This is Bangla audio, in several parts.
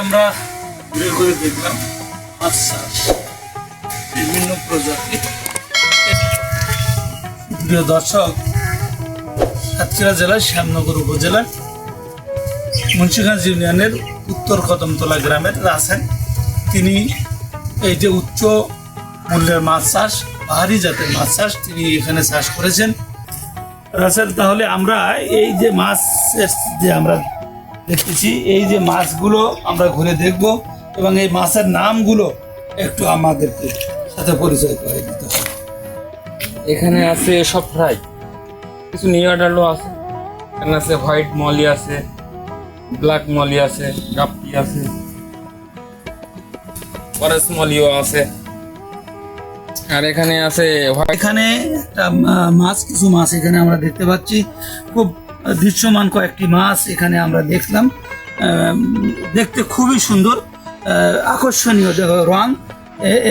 আমরা ঘুরে ঘুরে দেখলাম মাছ বিভিন্ন প্রজাতি। প্রিয় দর্শক সাতক্ষীরা জেলার শ্যামনগর উপজেলার মুন্সিগঞ্জ ইউনিয়নের উত্তর কদমতলা গ্রামের রাসেল তিনি এই যে উচ্চ মূল্যের মাছ চাষ পাহাড়ি জাতের মাছ চাষ তিনি এখানে চাষ করেছেন। রাসেল তাহলে আমরা এই যে মাছের যে আমরা দেখতেছি এই যে মাছগুলো আমরা ঘুরে দেখব এবং এই মাছের নামগুলো একটু আমাদেরকে সাথে পরিচয় করে দিতে হবে। এখানে আছে সব ফ্রাই। কিছু নিউডালও আছে। এখানে আছে হোয়াইট মলি আছে ব্ল্যাক মলি আছে কাপ্পি আছে ফরেস্ট মলিও আছে। আর এখানে আছে এখানে মাছ কিছু মাছ এখানে আমরা দেখতে পাচ্ছি। খুব দৃশ্যমান কয়েকটি মাছ এখানে আমরা দেখলাম। দেখতে খুবই সুন্দর আকর্ষণীয় রং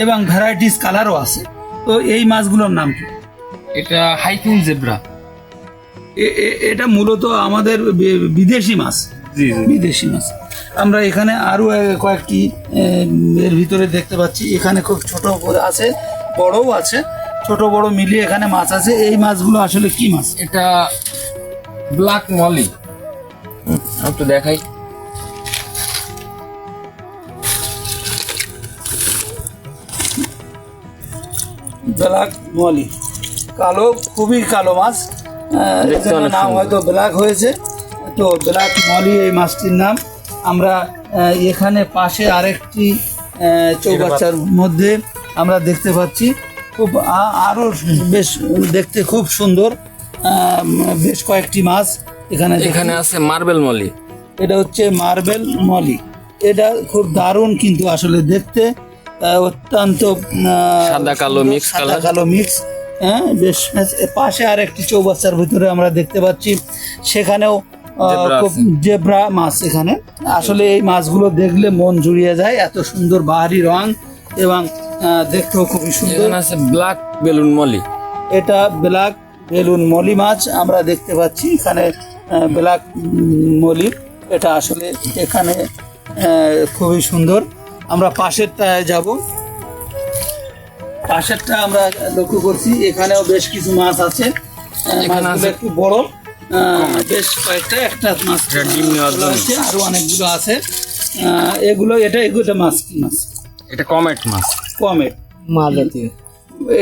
এবং ভ্যারাইটিস কালারও আছে। তো এই মাছগুলোর নাম কি? এটা হাইকিং জেব্রা। এটা মূলত আমাদের বিদেশি মাছ। বিদেশি মাছ। আমরা এখানে আরও আহ, কয়েকটি এর ভিতরে দেখতে পাচ্ছি। এখানে খুব ছোট আছে বড়ও আছে। ছোট বড় মিলিয়ে এখানে মাছ আছে। এই মাছগুলো আসলে কি মাছ? এটা ব্ল্যাক মলি। একটু দেখাই। Black molly. কালো খুবই কালো মাছ। নাম হয়তো ব্ল্যাক হয়েছে। তো ব্ল্যাক মলি এই মাছটির নাম। আমরা এখানে পাশে আরেকটি আহ, চৌবাচ্চার মধ্যে আমরা দেখতে পাচ্ছি। খুব আ- আরও বেশ দেখতে খুব সুন্দর। বেশ কয়েকটি মাছ এখানে। এখানে আছে মার্বেল মলি। এটা হচ্ছে মার্বেল মলি। এটা খুব দারুণ কিন্তু আসলে দেখতে। অত্যন্ত সাদা কালো mix সাদা কালো মিক্স হ্যাঁ বেশ পাশে আর একটি চৌবাচ্চার ভিতরে আমরা দেখতে পাচ্ছি। সেখানেও খুব জেব্রা মাছ এখানে। আসলে এই মাছগুলো দেখলে মন জুড়িয়ে যায় এত সুন্দর বাহারি রং এবং দেখতেও খুবই সুন্দর। আছে ব্ল্যাক বেলুন মলি। এটা ব্ল্যাক বেলুন মলি মাছ আমরা দেখতে পাচ্ছি। এখানে ব্ল্যাক মলি এটা আসলে এখানে আহ, খুবই সুন্দর। আমরা পাশেরটায় যাব। পাশেরটা আমরা লক্ষ্য করছি। এখানেও বেশ কিছু মাছ আছে। মাছগুলো একটু বড়। আহ, বেশ কয়েকটা একটা মাছ ডিম নেওয়ার আছে আরও অনেকগুলো আছে। আহ, এগুলো এটা এগুলো মাছ কি মাছ? এটা কমেট মাছ। কমেট। মা জাতীয়।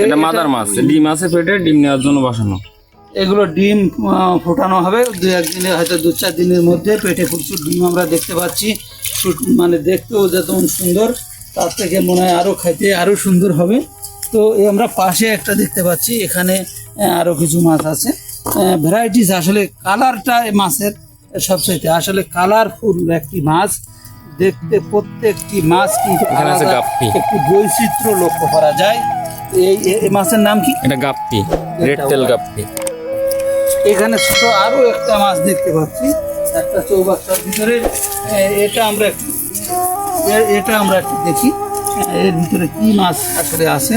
এটা মাদার মাছ ডিম আছে পেটে ডিম নেওয়ার জন্য বসানো। এগুলো ডিম ফোটানো হবে দু একদিনে হয়তো দু চার দিনের মধ্যে পেটে প্রচুর ডিম আমরা দেখতে পাচ্ছি। মানে দেখতেও যেমন সুন্দর তার থেকে মনে হয় আরও খাইতে আরও সুন্দর হবে। তো আমরা পাশে একটা দেখতে পাচ্ছি এখানে আরও কিছু মাছ আছে। ভ্যারাইটিস আসলে কালারটা মাছের সবচাইতে আসলে কালারফুল একটি মাছ। দেখতে প্রত্যেকটি মাছ কিন্তু একটি বৈচিত্র্য লক্ষ্য করা যায়। এই মাছের নাম কি? এটা গাপ্পি রেড টেল গাপ্পি। এখানে ছোট আরও একটা মাছ দেখতে পাচ্ছি। একটা চৌবাচ্চার ভিতরে এটা আমরা এটা আমরা একটু দেখি। এর ভিতরে কি মাছ আসলে আছে?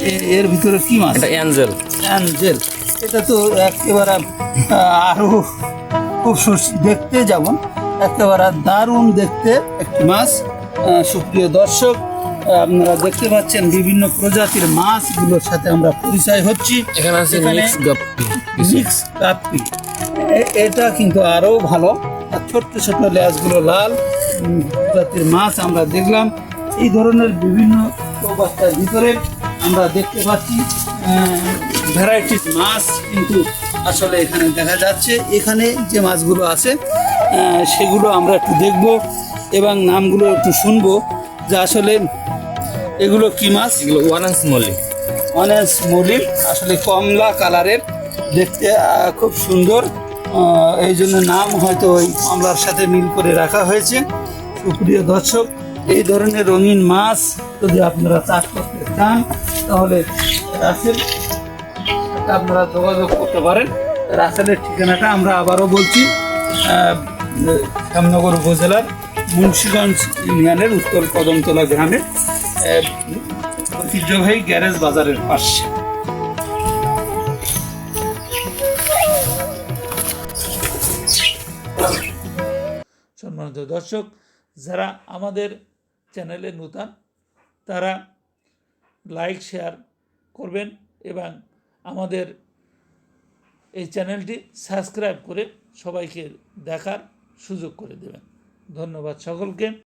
এ- এর ভিতরে কি মাছ? এটা অ্যাঞ্জেল। অ্যাঞ্জেল। এটা তো একেবারে আরও খুব দেখতে যেমন একেবারে দারুণ দেখতে একটি মাছ। সুপ্রিয় দর্শক আপনারা দেখতে পাচ্ছেন বিভিন্ন প্রজাতির মাছগুলোর সাথে আমরা পরিচয় হচ্ছি। এখানে আছে মিক্স গাপ্পি মিক্স কাপ্পি এ- এটা কিন্তু আরও ভালো। আর ছোট্ট ছোট্ট লেজগুলো লাল। প্রজাতির মাছ আমরা দেখলাম। এই ধরনের বিভিন্ন অবস্থার ভিতরে আমরা দেখতে পাচ্ছি ভ্যারাইটিস মাছ কিন্তু আসলে এখানে দেখা যাচ্ছে। এখানে যে মাছগুলো আছে সেগুলো আমরা একটু দেখব এবং নামগুলো একটু শুনব যে আসলে এগুলো কি মাছ? এগুলো ওয়ারেন্স মলি অনেস মলির আসলে কমলা কালারের দেখতে খুব সুন্দর। এই জন্য নাম হয়তো ওই কমলার সাথে মিল করে রাখা হয়েছে। সুপ্রিয় দর্শক এই ধরনের রঙিন মাছ যদি আপনারা চাষ করতে চান তাহলে রাসেল আপনারা যোগাযোগ করতে পারেন। রাসেলের ঠিকানাটা আমরা আবারও বলছি শ্যামনগর উপজেলার মুন্সিগঞ্জ ইউনিয়নের উত্তর কদমতলা গ্রামের আহ, ঐতিহ্যবাহী গ্যারেজ বাজারের পাশে। সম্মানিত দর্শক, যারা আমাদের চ্যানেলে নূতন, তারা লাইক, শেয়ার করবেন এবং আমাদের এই চ্যানেলটি সাবস্ক্রাইব করে সবাইকে দেখার সুযোগ করে দেবেন। ধন্যবাদ সকলকে।